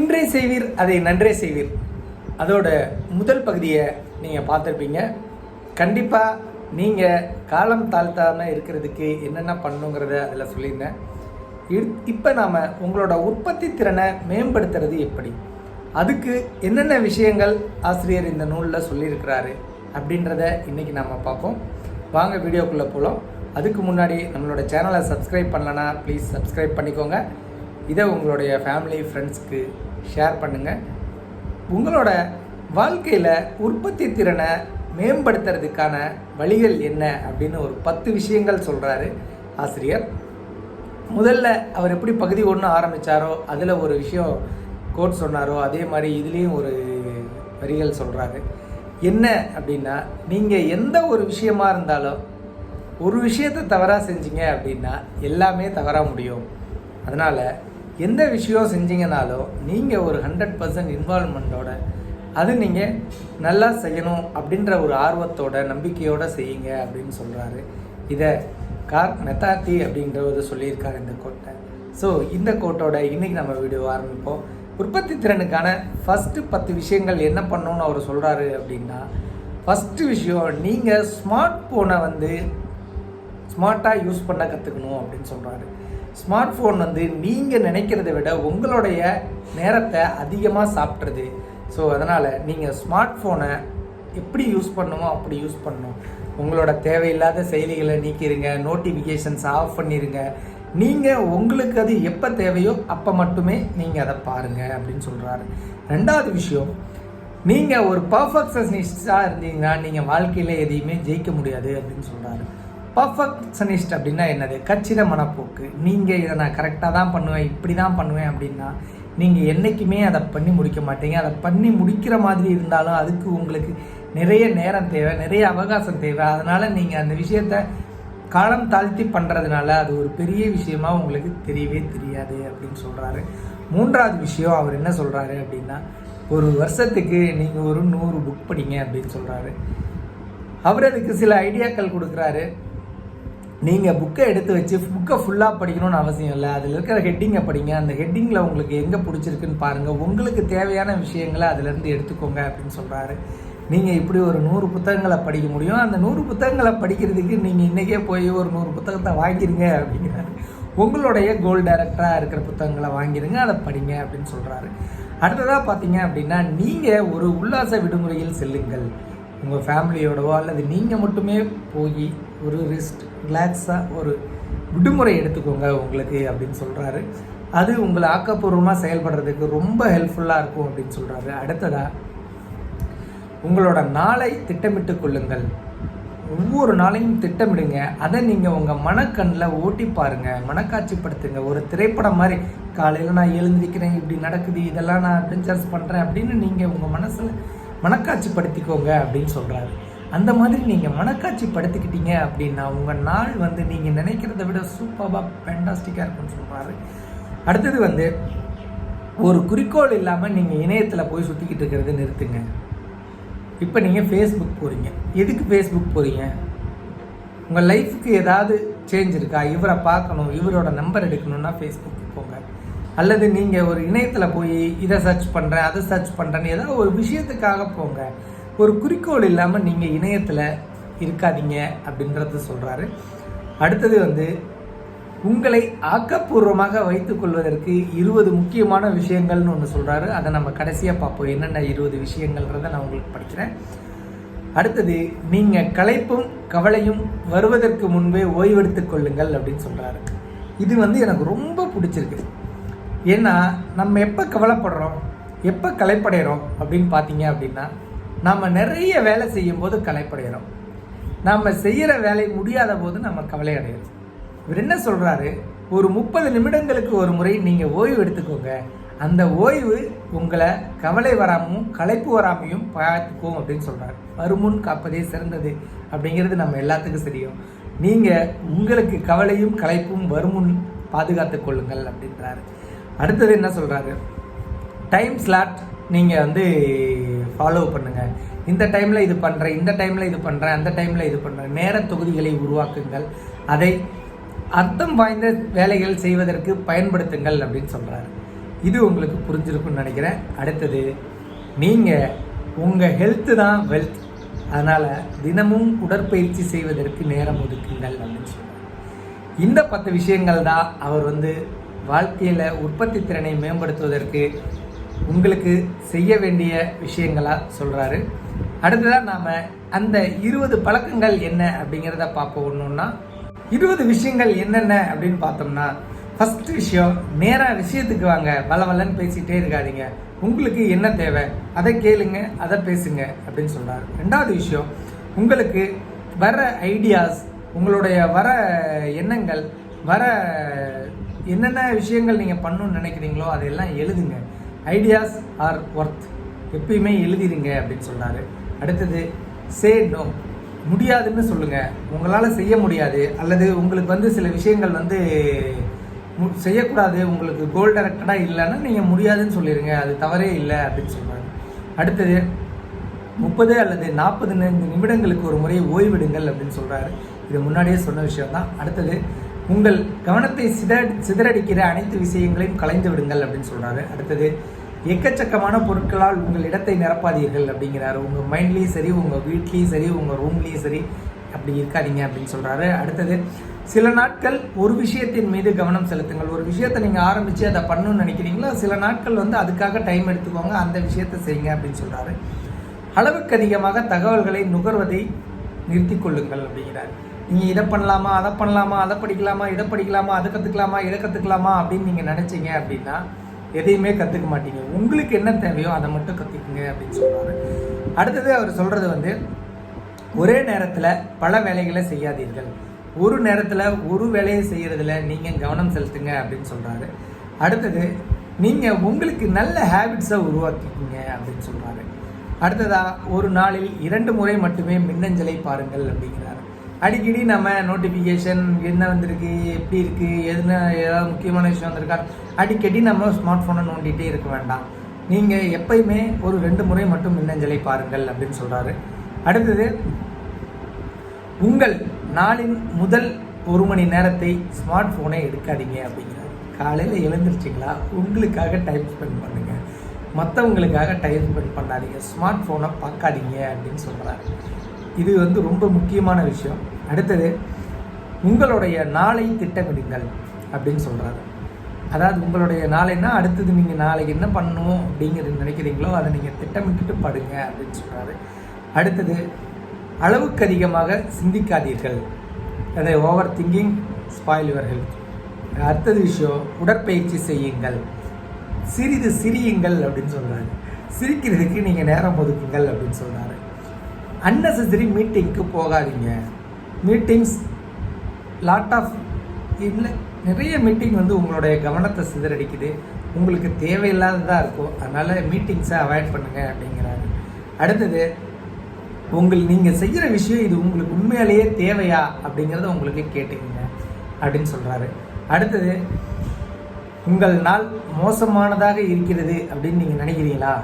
இன்றே செய்வீர் அதை நன்றே செய்வீர். அதோட முதல் பகுதியை நீங்கள் பார்த்துருப்பீங்க. கண்டிப்பாக நீங்கள் காலம் தாழ்த்தாமல் இருக்கிறதுக்கு என்னென்ன பண்ணணுங்கிறத அதில் சொல்லியிருந்தேன். இப்போ நாம் உங்களோட உற்பத்தி திறனை மேம்படுத்துறது எப்படி? அதுக்கு என்னென்ன விஷயங்கள் ஆசிரியர் இந்த நூலில் சொல்லியிருக்கிறாரு அப்படின்றத இன்றைக்கி நாம் பார்ப்போம். வாங்க வீடியோக்குள்ளே போகலாம் அதுக்கு முன்னாடி நம்மளோட சேனலை சப்ஸ்கிரைப் பண்ணலன்னா ப்ளீஸ் சப்ஸ்கிரைப் பண்ணிக்கோங்க. இதை உங்களுடைய ஃபேமிலி ஃப்ரெண்ட்ஸ்க்கு ஷேர் பண்ணுங்கள் உங்களோட வாழ்க்கையில் உற்பத்தி திறனை மேம்படுத்துறதுக்கான வழிகள் என்ன அப்படின்னு ஒரு பத்து விஷயங்கள் சொல்கிறாரு ஆசிரியர். முதல்ல அவர் எப்படி பகுதி ஒன்று ஆரம்பித்தாரோ அதில் ஒரு விஷயம் கோட் சொன்னாரோ அதே மாதிரி இதுலேயும் ஒரு வரிகள் சொல்கிறாரு என்ன அப்படின்னா நீங்கள் எந்த ஒரு விஷயமா இருந்தாலும் ஒரு விஷயத்தை தவறாக செஞ்சீங்க அப்படின்னா எல்லாமே தவறாக முடியும். அதனால் எந்த விஷயம் செஞ்சீங்கனாலும் நீங்கள் ஒரு ஹண்ட்ரட் பர்சன்ட் இன்வால்மெண்ட்டோட அது நீங்கள் நல்லா செய்யணும் அப்படின்ற ஒரு ஆர்வத்தோட நம்பிக்கையோடு செய்யுங்க அப்படின்னு சொல்கிறாரு இதை கார் மெத்தாத்தி அப்படின்றவர் சொல்லியிருக்காரு இந்த கோட்டை. ஸோ இந்த கோட்டோட இன்றைக்கி நம்ம வீடியோ ஆரம்பிப்போம். உற்பத்தி திறனுக்கான ஃபஸ்ட்டு பத்து விஷயங்கள் என்ன பண்ணணும்னு அவர் சொல்கிறாரு அப்படின்னா ஃபஸ்ட்டு விஷயம் நீங்கள் ஸ்மார்ட் ஃபோனை வந்து ஸ்மார்ட்டாக யூஸ் பண்ண கற்றுக்கணும் அப்படின்னு சொல்கிறாரு ஸ்மார்ட் ஃபோன் வந்து நீங்கள் நினைக்கிறத விட உங்களுடைய நேரத்தை அதிகமாக சாப்பிட்றது ஸோ அதனால் நீங்கள் ஸ்மார்ட் ஃபோனை எப்படி யூஸ் பண்ணுமோ அப்படி யூஸ் பண்ணணும். உங்களோட தேவையில்லாத செயலிகளை நீக்கிடுங்க நோட்டிஃபிகேஷன்ஸ் ஆஃப் பண்ணிடுங்க நீங்கள் உங்களுக்கு அது எப்போ தேவையோ அப்போ மட்டுமே நீங்கள் அதை பாருங்கள் அப்படின்னு சொல்கிறாரு ரெண்டாவது விஷயம் நீங்கள் ஒரு பர்ஃபெக்ஷனிஸ்டாக இருந்தீங்கன்னா நீங்கள் வாழ்க்கையில் எதையுமே ஜெயிக்க முடியாது அப்படின்னு சொல்கிறாரு பர்ஃபெக்ஷனிஸ்ட் அப்படின்னா என்னது? கச்சித மனப்போக்கு. நீங்கள் இதை நான் கரெக்டாக தான் பண்ணுவேன் இப்படி தான் பண்ணுவேன் அப்படின்னா நீங்கள் என்றைக்குமே அதை பண்ணி முடிக்க மாட்டீங்க. அதை பண்ணி முடிக்கிற மாதிரி இருந்தாலும் அதுக்கு உங்களுக்கு நிறைய நேரம் தேவை நிறைய அவகாசம் தேவை. அதனால் நீங்கள் அந்த விஷயத்த காலம் தாழ்த்தி பண்ணுறதுனால அது ஒரு பெரிய விஷயமா உங்களுக்கு தெரியவே தெரியாது அப்படின்னு சொல்கிறாரு மூன்றாவது விஷயம் அவர் என்ன சொல்கிறாரு அப்படின்னா ஒரு வருஷத்துக்கு நீங்கள் ஒரு நூறு புக் படிங்க அப்படின்னு சொல்கிறாரு அவர் அதுக்கு சில ஐடியாக்கள் கொடுக்குறாரு. நீங்கள் புக்கை எடுத்து வச்சு புக்கை ஃபுல்லாக படிக்கணும்னு அவசியம் இல்லை. அதில் இருக்கிற ஹெட்டிங்கை படிங்க. அந்த ஹெட்டிங்கில் உங்களுக்கு எங்கே பிடிச்சிருக்குன்னு பாருங்கள் உங்களுக்கு தேவையான விஷயங்களை அதிலேருந்து எடுத்துக்கோங்க அப்படின்னு சொல்கிறாரு நீங்கள் இப்படி ஒரு நூறு புத்தகங்களை படிக்க முடியும். அந்த நூறு புத்தகங்களை படிக்கிறதுக்கு நீங்கள் இன்றைக்கே போய் ஒரு நூறு புத்தகத்தை வாங்கிடுங்க அப்படிங்கிறாரு. உங்களுடைய கோல் டைரக்டராக இருக்கிற புத்தகங்களை வாங்கிடுங்க அதை படிங்க அப்படின்னு சொல்கிறாரு அடுத்ததாக பார்த்தீங்க அப்படின்னா நீங்கள் ஒரு உல்லாச விடுமுறையில் செல்லுங்கள். உங்கள் ஃபேமிலியோடவோ அல்லது நீங்கள் மட்டுமே போய் ஒரு ரெஸ்ட் ரிலாக்ஸாக ஒரு விடுமுறை எடுத்துக்கோங்க உங்களுக்கு அப்படின்னு சொல்கிறாரு அது உங்களை ஆக்கப்பூர்வமாக செயல்படுறதுக்கு ரொம்ப ஹெல்ப்ஃபுல்லாக இருக்கும் அப்படின்னு சொல்கிறாரு அடுத்ததாக உங்களோட நாளை திட்டமிட்டு கொள்ளுங்கள். ஒவ்வொரு நாளையும் திட்டமிடுங்க. அதை நீங்கள் உங்கள் மனக்கண்ணில் ஓட்டி பாருங்கள் மனக்காட்சிப்படுத்துங்க. ஒரு திரைப்படம் மாதிரி காலையில் நான் எழுந்திருக்கிறேன் இப்படி நடக்குது இதெல்லாம் நான் அட்வென்ச்சர்ஸ் பண்ணுறேன் அப்படின்னு நீங்கள் உங்கள் மனசில் மனக்காட்சிப்படுத்திக்கோங்க அப்படின்னு சொல்கிறாரு அந்த மாதிரி நீங்கள் மனக்காட்சி படுத்திக்கிட்டீங்க அப்படின்னா உங்கள் நாள் வந்து நீங்கள் நினைக்கிறத விட சூப்பராக ஃபேண்டாஸ்டிக்காக இருக்கும்னு சொல்கிறாரு அடுத்தது வந்து ஒரு குறிக்கோள் இல்லாமல் நீங்கள் இணையத்தில் போய் சுற்றிக்கிட்டு இருக்கிறது நிறுத்துங்க. இப்போ நீங்கள் ஃபேஸ்புக் போகிறீங்க எதுக்கு ஃபேஸ்புக் போகிறீங்க உங்கள் லைஃபுக்கு ஏதாவது சேஞ்ச் இருக்கா? இவரை பார்க்கணும் இவரோட நம்பர் எடுக்கணும்னா ஃபேஸ்புக்கு போங்க. அல்லது நீங்கள் ஒரு இணையத்தில் போய் இதை சர்ச் பண்ணுறேன் அதை சர்ச் பண்ணுறேன்னு ஏதாவது ஒரு விஷயத்துக்காக போங்க. ஒரு குறிக்கோள் இல்லாமல் நீங்கள் இணையத்தில் இருக்காதீங்க அப்படின்றது சொல்கிறாரு அடுத்தது வந்து உங்களை ஆக்கப்பூர்வமாக வைத்துக்கொள்வதற்கு இருபது முக்கியமான விஷயங்கள்னு ஒன்று சொல்கிறாரு அதை நம்ம கடைசியாக பார்ப்போம். என்னென்ன இருபது விஷயங்கள்ன்றதை நான் உங்களுக்கு படிக்கிறேன். அடுத்தது நீங்கள் களைப்பும் கவலையும் வருவதற்கு முன்பே ஓய்வெடுத்து கொள்ளுங்கள் அப்படின்னு சொல்கிறாரு இது வந்து எனக்கு ரொம்ப பிடிச்சிருக்கு. ஏன்னா நம்ம எப்போ கவலைப்படுறோம் எப்போ களைப்படைகிறோம் அப்படின்னு பார்த்தீங்க அப்படின்னா நம்ம நிறைய வேலை செய்யும் போது கலைப்படைகிறோம் நம்ம செய்கிற வேலை முடியாத போது நம்ம கவலை அடைகிறோம். இவர் என்ன சொல்கிறாரு ஒரு முப்பது நிமிடங்களுக்கு ஒரு முறை நீங்கள் ஓய்வு எடுத்துக்கோங்க. அந்த ஓய்வு உங்களை கவலை வராமையும் களைப்பு வராமையும் பார்த்துக்கும் அப்படின்னு சொல்கிறாரு வருமுன் காப்பதே சிறந்தது அப்படிங்கிறது நம்ம எல்லாத்துக்கும் தெரியும். நீங்கள் உங்களுக்கு கவலையும் களைப்பும் வருமுன் பாதுகாத்து கொள்ளுங்கள் அப்படின்றாரு. அடுத்தது என்ன சொல்கிறாரு டைம் ஸ்லாட் நீங்கள் வந்து ஃபாலோ பண்ணுங்கள் இந்த டைமில் இது பண்ணுறேன் இந்த டைமில் இது பண்ணுறேன் அந்த டைமில் இது பண்ணுறேன் நேர தொகுதிகளை உருவாக்குங்கள். அதை அர்த்தம் வாய்ந்த வேலைகள் செய்வதற்கு பயன்படுத்துங்கள் அப்படின்னு சொல்கிறாரு இது உங்களுக்கு புரிஞ்சிருக்கும்னு நினைக்கிறேன். அடுத்தது நீங்கள் உங்கள் ஹெல்த்து தான் வெல்த் அதனால் தினமும் உடற்பயிற்சி செய்வதற்கு நேரம் ஒதுக்குங்கள் அப்படின்னு சொல்லுவாங்க இந்த பத்து விஷயங்கள் தான் அவர் வந்து வாழ்க்கையில் உற்பத்தி திறனை மேம்படுத்துவதற்கு உங்களுக்கு செய்ய வேண்டிய விஷயங்களாக சொல்கிறாரு அடுத்ததாக நாம் அந்த இருபது பழக்கங்கள் என்ன அப்படிங்கிறத பார்ப்போம் ஒன்றுன்னா இருபது விஷயங்கள் என்னென்ன அப்படின்னு பார்த்தோம்னா ஃபஸ்ட் விஷயம் நேராக விஷயத்துக்கு வாங்க வளவலன்னு பேசிகிட்டே இருக்காதீங்க. உங்களுக்கு என்ன தேவை? அதை கேளுங்க அதை பேசுங்க அப்படின்னு சொல்கிறாரு ரெண்டாவது விஷயம் உங்களுக்கு வர ஐடியாஸ் உங்களுடைய வர எண்ணங்கள் வர என்னென்ன விஷயங்கள் நீங்கள் பண்ணணும்னு நினைக்கிறீங்களோ அதையெல்லாம் எழுதுங்க. ஐடியாஸ் ஆர் ஒர்த் எப்பயுமே எழுதிருங்க அப்படின்னு சொல்கிறாரு அடுத்தது சே நோ முடியாதுன்னு சொல்லுங்கள் உங்களால் செய்ய முடியாது. அல்லது உங்களுக்கு வந்து சில விஷயங்கள் வந்து மு- செய்யக்கூடாது. உங்களுக்கு கோல் டைரக்டடாக இல்லைன்னா நீங்கள் முடியாதுன்னு சொல்லிடுங்க அது தவறே இல்லை அப்படின்னு சொல்கிறாங்க அடுத்தது முப்பது அல்லது நாற்பது நிமிடங்களுக்கு ஒரு முறை ஓய்விடுங்கள் அப்படின்னு சொல்கிறாரு இது முன்னாடியே சொன்ன விஷயம் தான் அடுத்தது உங்கள் கவனத்தை சித சிதறடிக்கிற அனைத்து விஷயங்களையும் கலைந்து விடுங்கள் அப்படின்னு சொல்கிறாரு அடுத்தது எக்கச்சக்கமான பொருட்களால் உங்கள் இடத்தை நிரப்பாதீர்கள் அப்படிங்கிறாரு. உங்கள் மைண்ட்லேயும் சரி உங்கள் வீட்லேயும் சரி உங்கள் ரூம்லேயும் சரி அப்படி இருக்காதீங்க அப்படின்னு சொல்கிறாரு அடுத்தது சில நாட்கள் ஒரு விஷயத்தின் மீது கவனம் செலுத்துங்கள். ஒரு விஷயத்தை நீங்கள் ஆரம்பித்து அதை பண்ணணும்னு நினைக்கிறீங்களோ சில நாட்கள் வந்து அதுக்காக டைம் எடுத்துக்கோங்க அந்த விஷயத்தை செய்யுங்க அப்படின்னு சொல்கிறாரு அளவுக்கு அதிகமாக தகவல்களை நுகர்வதை நிறுத்திக்கொள்ளுங்கள் அப்படிங்கிறார். நீங்கள் இதை பண்ணலாமா அதை பண்ணலாமா அதை படிக்கலாமா இதை படிக்கலாமா அதை கற்றுக்கலாமா இதை கற்றுக்கலாமா அப்படின்னு நீங்கள் நினச்சிங்க அப்படின்னா எதையுமே கற்றுக்க மாட்டீங்க. உங்களுக்கு என்ன தேவையோ அதை மட்டும் கற்றுக்குங்க அப்படின்னு சொல்கிறாரு அடுத்தது அவர் சொல்கிறது வந்து ஒரே நேரத்தில் பல வேலைகளை செய்யாதீர்கள். ஒரு நேரத்தில் ஒரு வேலையை செய்கிறதுல நீங்கள் கவனம் செலுத்துங்க அப்படின்னு சொல்கிறாரு அடுத்தது நீங்கள் உங்களுக்கு நல்ல ஹேபிட்ஸை உருவாக்கிக்கோங்க அப்படின்னு சொல்கிறாரு அடுத்ததாக ஒரு நாளில் இரண்டு முறை மட்டுமே மின்னஞ்சலை பாருங்கள் அப்படிங்கிறார். அடிக்கடி நம்ம நோட்டிஃபிகேஷன் என்ன வந்திருக்கு எப்படி இருக்குது எதுனா ஏதாவது முக்கியமான விஷயம் வந்திருக்கா அடிக்கடி நம்ம ஸ்மார்ட் ஃபோனை நோண்டிகிட்டே இருக்க வேண்டாம். நீங்கள் எப்பயுமே ஒரு ரெண்டு முறை மட்டும் மின்னஞ்சலை பாருங்கள் அப்படின்னு சொல்கிறாரு அடுத்தது உங்கள் நாளின் முதல் ஒரு மணி நேரத்தை ஸ்மார்ட் ஃபோனை எடுக்காதீங்க அப்படிங்கிறாரு. காலையில் எழுந்திருச்சிங்களா? உங்களுக்காக டைம் ஸ்பெண்ட் பண்ணுங்கள் மற்றவங்களுக்காக டைம் ஸ்பெண்ட் பண்ணாதீங்க. ஸ்மார்ட் ஃபோனை பார்க்காதீங்க அப்படின்னு சொல்கிறாரு இது வந்து ரொம்ப முக்கியமான விஷயம். அடுத்தது உங்களுடைய நாளை திட்டமிடுங்கள் அப்படின்னு சொல்கிறாரு அதாவது உங்களுடைய நாளைன்னா அடுத்தது நீங்கள் நாளைக்கு என்ன பண்ணணும் அப்படிங்கிறது நினைக்கிறீங்களோ அதை நீங்கள் திட்டமிட்டுட்டு படுங்க அப்படின்னு சொல்கிறாரு அடுத்தது அளவுக்கு அதிகமாக சிந்திக்காதீர்கள். அதை over thinking spoil your health அடுத்தது விஷயம் உடற்பயிற்சி செய்யுங்கள். சிறிது சிரியுங்கள் அப்படின்னு சொல்கிறாரு சிரிக்கிறதுக்கு நீங்கள் நேரம் ஒதுக்குங்கள் அப்படின்னு சொல்கிறாரு அன்னெசரி மீட்டிங்க்கு போகாதீங்க. மீட்டிங்ஸ் லாட் ஆஃப் இல்லை நிறைய மீட்டிங் வந்து உங்களுடைய கவனத்தை சிதறடிக்குது. உங்களுக்கு தேவையில்லாததாக இருக்கும் அதனால் மீட்டிங்ஸை அவாய்ட் பண்ணுங்கள் அப்படிங்கிறாரு. அடுத்தது உங்கள் நீங்கள் செய்கிற விஷயம் இது உங்களுக்கு உண்மையாலேயே தேவையா அப்படிங்கிறத உங்களுக்கு கேட்டுக்கங்க அப்படின்னு சொல்கிறாரு அடுத்தது உங்கள் நாள் மோசமானதாக இருக்கிறது அப்படின்னு நீங்கள் நினைக்கிறீங்களா?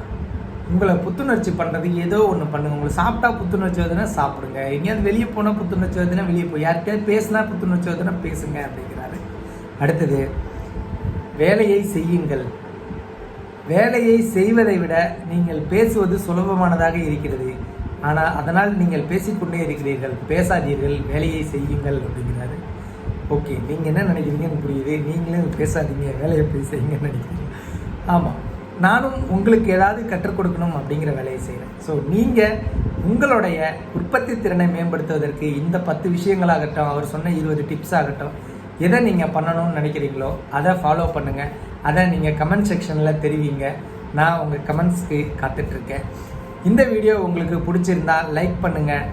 உங்களை புத்துணர்ச்சி பண்ணுறதுக்கு ஏதோ ஒன்று பண்ணுங்கள் உங்களை சாப்பிட்டா புத்துணர்ச்சி வருதுன்னா சாப்பிடுங்க. எங்கேயாவது வெளியே போனால் புத்துணர்ச்சி வருதுன்னா வெளியே போய். யார்கிட்டயாவது பேசினா புத்துணர்ச்சி வருதுன்னா பேசுங்க அப்படிங்கிறாரு. அடுத்தது வேலையை செய்யுங்கள். வேலையை செய்வதை விட நீங்கள் பேசுவது சுலபமானதாக இருக்கிறது. ஆனால் அதனால் நீங்கள் பேசிக்கொண்டே இருக்கிறீர்கள். பேசாதீர்கள். வேலையை செய்யுங்கள் அப்படிங்கிறாரு. ஓகே நீங்கள் என்ன நினைக்கிறீங்கன்னு புரியுது. நீங்களும் பேசாதீங்க. வேலையை போய் செய்யுங்கன்னு நினைக்கிறீங்க. ஆமாம் நானும் உங்களுக்கு ஏதாவது கற்றுக் கொடுக்கணும் அப்படிங்கிற வேலையை செய்கிறேன் ஸோ நீங்கள் உங்களுடைய உற்பத்தி திறனை மேம்படுத்துவதற்கு இந்த பத்து விஷயங்களாகட்டும் அவர் சொன்ன இருபது டிப்ஸ் ஆகட்டும் எதை நீங்கள் பண்ணணும்னு நினைக்கிறீங்களோ அதை ஃபாலோ பண்ணுங்கள் அதை நீங்கள் கமெண்ட் செக்ஷனில் தெரிவிங்க. நான் உங்கள் கமெண்ட்ஸ்க்கு காத்துட்ருக்கேன். இந்த வீடியோ உங்களுக்கு பிடிச்சிருந்தா லைக் பண்ணுங்கள்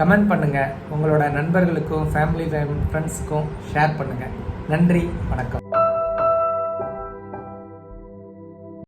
கமெண்ட் பண்ணுங்கள் உங்களோட நண்பர்களுக்கும் ஃபேமிலி ஃப்ரெண்ட்ஸுக்கும் ஷேர் பண்ணுங்கள் நன்றி வணக்கம்.